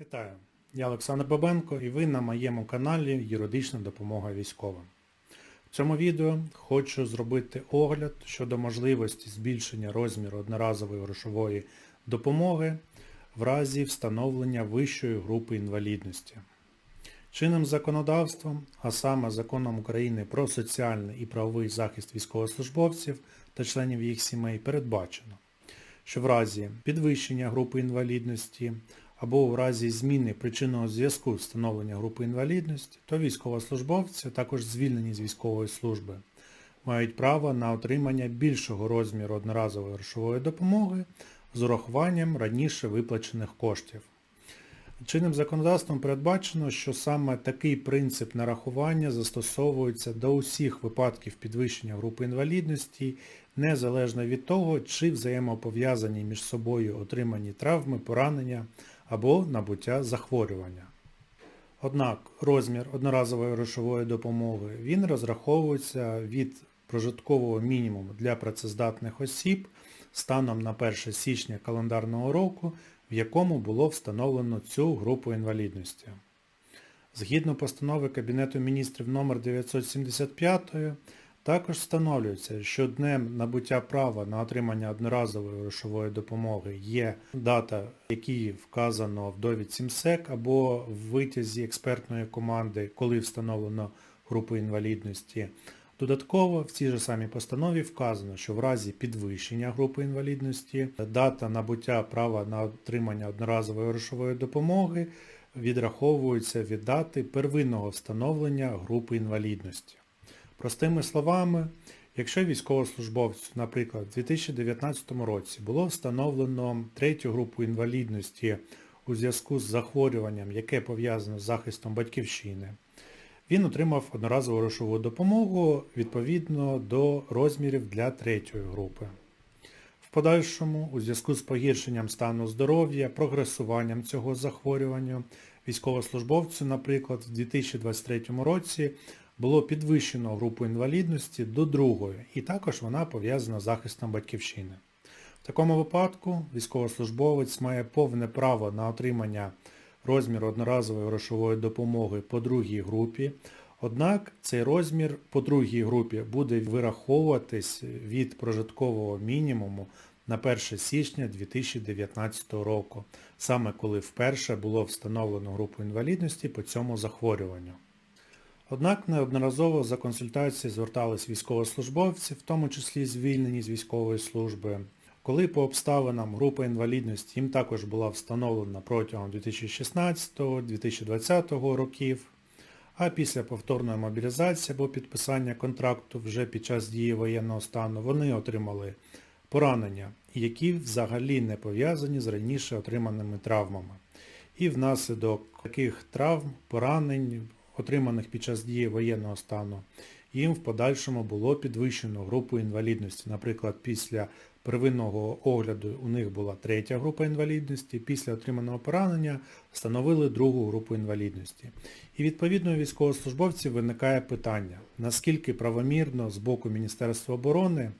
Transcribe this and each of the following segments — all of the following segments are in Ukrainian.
Вітаю! Я Олександр Бабенко і ви на моєму каналі Юридична допомога військовим. В цьому відео хочу зробити огляд щодо можливості збільшення розміру одноразової грошової допомоги в разі встановлення вищої групи інвалідності. Чинним законодавством, а саме Законом України про соціальний і правовий захист військовослужбовців та членів їх сімей передбачено, що в разі підвищення групи інвалідності або в разі зміни причинного зв'язку встановлення групи інвалідності, то військовослужбовці, також звільнені з військової служби, мають право на отримання більшого розміру одноразової грошової допомоги з урахуванням раніше виплачених коштів. Чинним законодавством передбачено, що саме такий принцип нарахування застосовується до усіх випадків підвищення групи інвалідності, незалежно від того, чи взаємопов'язані між собою отримані травми, поранення або набуття захворювання. Однак розмір одноразової грошової допомоги він розраховується від прожиткового мінімуму для працездатних осіб станом на 1 січня календарного року, в якому було встановлено цю групу інвалідності. Згідно постанови Кабінету міністрів номер 975 також встановлюється, що днем набуття права на отримання одноразової грошової допомоги є дата, якій вказано в довідці МСЕК або в витязі експертної команди, коли встановлено групу інвалідності. Додатково в цій же самій постанові вказано, що в разі підвищення групи інвалідності дата набуття права на отримання одноразової грошової допомоги відраховується від дати первинного встановлення групи інвалідності. Простими словами, якщо військовослужбовцю, наприклад, у 2019 році було встановлено третю групу інвалідності у зв'язку з захворюванням, яке пов'язане з захистом батьківщини, він отримав одноразову грошову допомогу відповідно до розмірів для третьої групи. В подальшому, у зв'язку з погіршенням стану здоров'я, прогресуванням цього захворювання, військовослужбовцю, наприклад, в 2023 році було підвищено групу інвалідності до другої, і також вона пов'язана з захистом батьківщини. В такому випадку військовослужбовець має повне право на отримання розміру одноразової грошової допомоги по другій групі, однак цей розмір по другій групі буде вираховуватись від прожиткового мінімуму на 1 січня 2019 року, саме коли вперше було встановлено групу інвалідності по цьому захворюванню. Однак неодноразово за консультації звертались військовослужбовці, в тому числі звільнені з військової служби, коли по обставинам група інвалідності їм також була встановлена протягом 2016-2020 років, а після повторної мобілізації або підписання контракту вже під час дії воєнного стану вони отримали поранення, які взагалі не пов'язані з раніше отриманими травмами. І внаслідок таких травм, поранень, отриманих під час дії воєнного стану, їм в подальшому було підвищено групу інвалідності. Наприклад, після первинного огляду у них була третя група інвалідності, після отриманого поранення встановили другу групу інвалідності. І відповідно у військовослужбовців виникає питання, наскільки правомірно з боку Міністерства оборони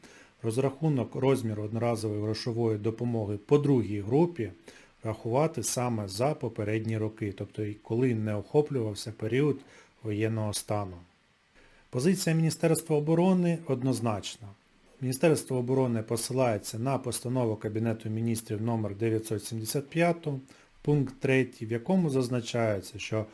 розрахунок розміру одноразової грошової допомоги по другій групі рахувати саме за попередні роки, тобто коли не охоплювався період воєнного стану. Позиція Міністерства оборони однозначна. Міністерство оборони посилається на постанову Кабінету міністрів номер 975, пункт 3, в якому зазначається, що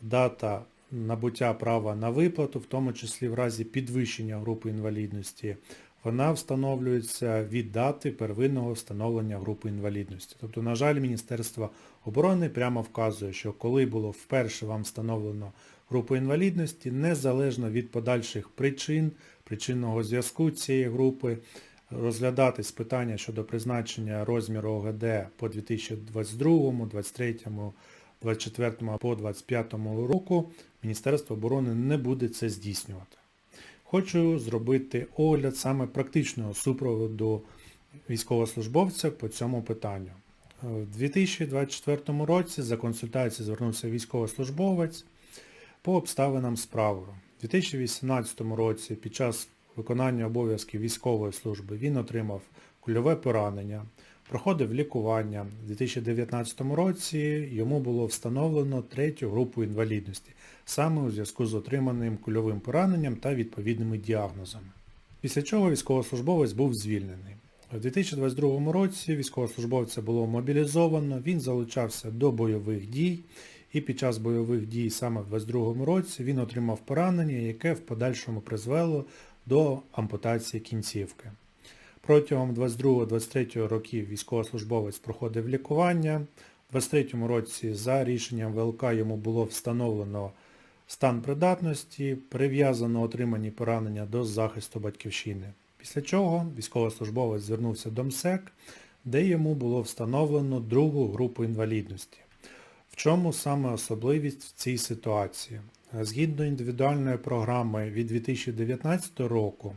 дата набуття права на виплату, в тому числі в разі підвищення групи інвалідності, вона встановлюється від дати первинного встановлення групи інвалідності. Тобто, на жаль, Міністерство оборони прямо вказує, що коли було вперше вам встановлено групу інвалідності, незалежно від подальших причин, причинного зв'язку цієї групи, розглядатись питання щодо призначення розміру ОГД по 2022, 2023, 2024 по 2025 року, Міністерство оборони не буде це здійснювати. Хочу зробити огляд саме практичного супроводу військовослужбовця по цьому питанню. У 2024 році за консультацією звернувся військовослужбовець по обставинам справи. У 2018 році під час виконання обов'язків військової служби він отримав кульове поранення. Проходив лікування. У 2019 році йому було встановлено третю групу інвалідності, саме у зв'язку з отриманим кульовим пораненням та відповідними діагнозами. Після чого військовослужбовець був звільнений. У 2022 році військовослужбовця було мобілізовано, він залучався до бойових дій і під час бойових дій саме в 2022 році він отримав поранення, яке в подальшому призвело до ампутації кінцівки. Протягом 22-23 років військовослужбовець проходив лікування. У 23 році за рішенням ВЛК йому було встановлено стан придатності, прив'язано отримані поранення до захисту батьківщини. Після чого військовослужбовець звернувся до МСЕК, де йому було встановлено другу групу інвалідності. В чому саме особливість в цій ситуації? Згідно індивідуальної програми від 2019 року,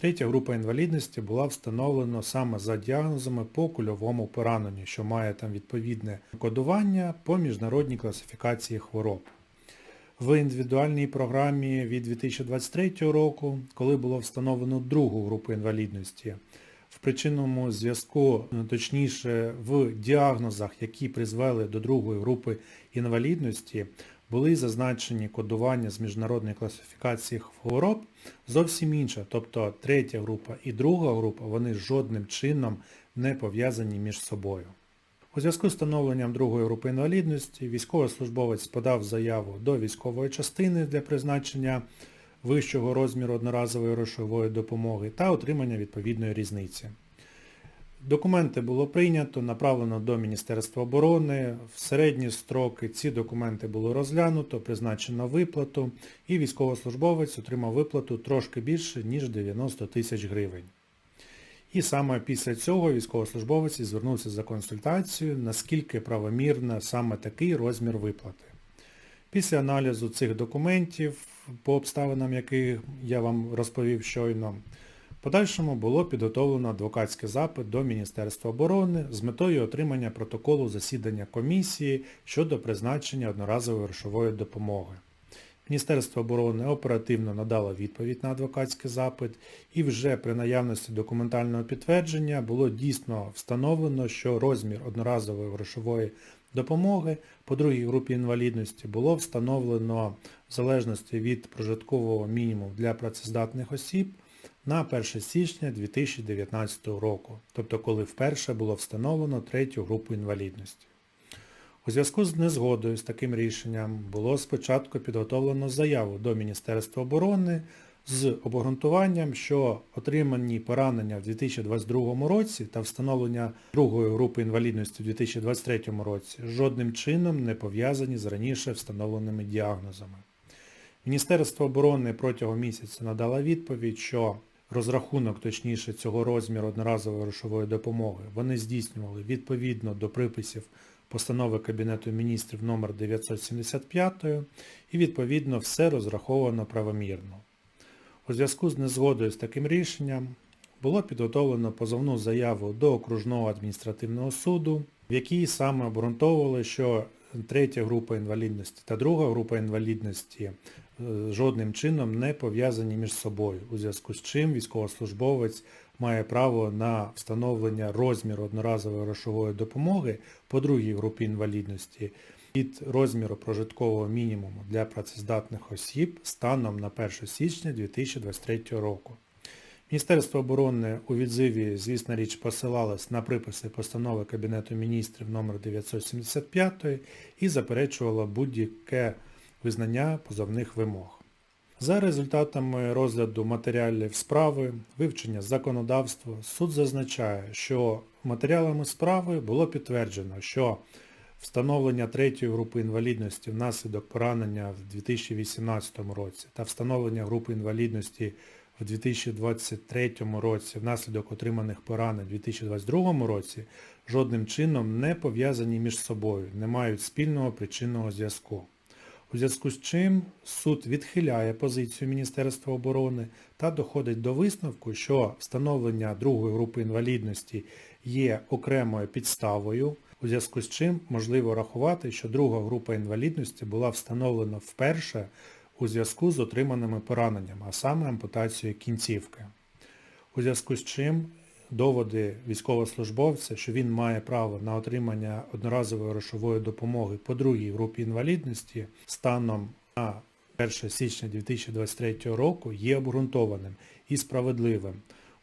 третя група інвалідності була встановлена саме за діагнозами по кульовому пораненню, що має там відповідне кодування по міжнародній класифікації хвороб. В індивідуальній програмі від 2023 року, коли було встановлено другу групу інвалідності, в причинному зв'язку, точніше в діагнозах, які призвели до другої групи інвалідності, були зазначені кодування з міжнародної класифікації хвороб зовсім інше, тобто третя група і друга група, вони жодним чином не пов'язані між собою. У зв'язку з встановленням другої групи інвалідності військовослужбовець подав заяву до військової частини для призначення вищого розміру одноразової грошової допомоги та отримання відповідної різниці. Документи було прийнято, направлено до Міністерства оборони. В середні строки ці документи було розглянуто, призначено виплату і військовослужбовець отримав виплату трошки більше, ніж 90 тисяч гривень. І саме після цього військовослужбовець звернувся за консультацією, наскільки правомірно саме такий розмір виплати. Після аналізу цих документів, по обставинам, яких я вам розповів щойно, подальшому було підготовлено адвокатський запит до Міністерства оборони з метою отримання протоколу засідання комісії щодо призначення одноразової грошової допомоги. Міністерство оборони оперативно надало відповідь на адвокатський запит і вже при наявності документального підтвердження було дійсно встановлено, що розмір одноразової грошової допомоги по другій групі інвалідності було встановлено в залежності від прожиткового мінімуму для працездатних осіб на 1 січня 2019 року, тобто коли вперше було встановлено третю групу інвалідності. У зв'язку з незгодою з таким рішенням було спочатку підготовлено заяву до Міністерства оборони з обґрунтуванням, що отримані поранення в 2022 році та встановлення другої групи інвалідності в 2023 році жодним чином не пов'язані з раніше встановленими діагнозами. Міністерство оборони протягом місяця надало відповідь, що розрахунок, точніше, цього розміру одноразової грошової допомоги вони здійснювали відповідно до приписів постанови Кабінету міністрів номер 975 і відповідно все розраховано правомірно. У зв'язку з незгодою з таким рішенням було підготовлено позовну заяву до Окружного адміністративного суду, в якій саме обґрунтовували, що третя група інвалідності та друга група інвалідності жодним чином не пов'язані між собою, у зв'язку з чим військовослужбовець має право на встановлення розміру одноразової грошової допомоги по другій групі інвалідності від розміру прожиткового мінімуму для працездатних осіб станом на 1 січня 2023 року. Міністерство оборони у відзиві, звісно річ, посилалось на приписи постанови Кабінету міністрів номер 975 і заперечувало будь-яке визнання позовних вимог. За результатами розгляду матеріалів справи, вивчення законодавства, суд зазначає, що матеріалами справи було підтверджено, що встановлення третьої групи інвалідності внаслідок поранення в 2018 році та встановлення групи інвалідності в 2023 році внаслідок отриманих поранень у 2022 році жодним чином не пов'язані між собою, не мають спільного причинного зв'язку. У зв'язку з чим суд відхиляє позицію Міністерства оборони та доходить до висновку, що встановлення другої групи інвалідності є окремою підставою, у зв'язку з чим можливо рахувати, що друга група інвалідності була встановлена вперше у зв'язку з отриманими пораненнями, а саме ампутацією кінцівки. У зв'язку з чим доводи військовослужбовця, що він має право на отримання одноразової грошової допомоги по другій групі інвалідності станом на 1 січня 2023 року є обґрунтованим і справедливим,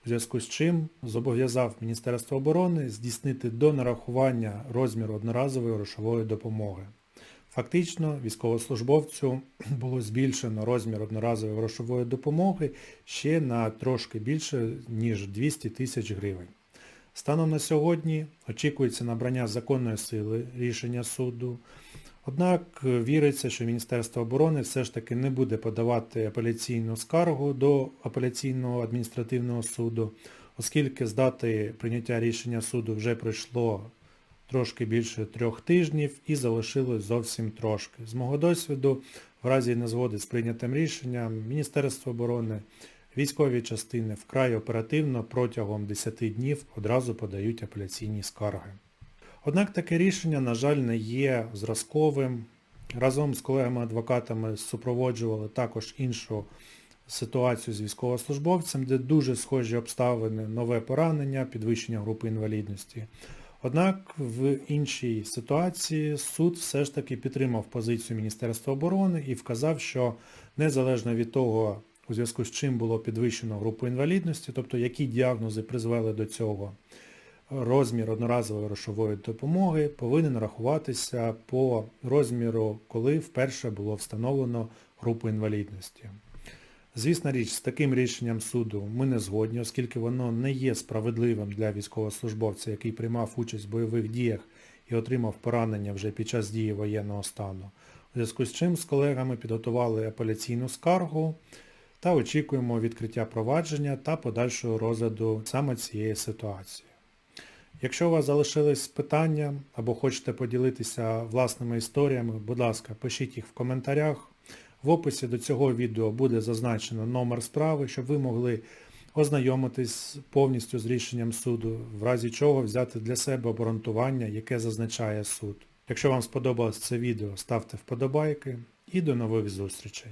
у зв'язку з чим зобов'язав Міністерство оборони здійснити до нарахування розміру одноразової грошової допомоги. Фактично, військовослужбовцю було збільшено розмір одноразової грошової допомоги ще на трошки більше, ніж 200 тисяч гривень. Станом на сьогодні очікується набрання законної сили рішення суду. Однак е, віриться, що Міністерство оборони все ж таки не буде подавати апеляційну скаргу до апеляційного адміністративного суду, оскільки з дати прийняття рішення суду вже пройшло трошки більше трьох тижнів і залишилось зовсім трошки. З мого досвіду, в разі незгоди з прийнятим рішенням, Міністерство оборони, військові частини вкрай оперативно протягом 10 днів одразу подають апеляційні скарги. Однак таке рішення, на жаль, не є зразковим. Разом з колегами-адвокатами супроводжували також іншу ситуацію з військовослужбовцем, де дуже схожі обставини, нове поранення, підвищення групи інвалідності. Однак в іншій ситуації суд все ж таки підтримав позицію Міністерства оборони і вказав, що незалежно від того, у зв'язку з чим було підвищено групу інвалідності, тобто які діагнози призвели до цього, розмір одноразової грошової допомоги повинен рахуватися по розміру, коли вперше було встановлено групу інвалідності. Звісна річ, з таким рішенням суду ми не згодні, оскільки воно не є справедливим для військовослужбовця, який приймав участь в бойових діях і отримав поранення вже під час дії воєнного стану. У зв'язку з чим з колегами підготували апеляційну скаргу та очікуємо відкриття провадження та подальшого розгляду саме цієї ситуації. Якщо у вас залишились питання або хочете поділитися власними історіями, будь ласка, пишіть їх в коментарях. В описі до цього відео буде зазначено номер справи, щоб ви могли ознайомитись повністю з рішенням суду, в разі чого взяти для себе обґрунтування, яке зазначає суд. Якщо вам сподобалось це відео, ставте вподобайки і до нових зустрічей.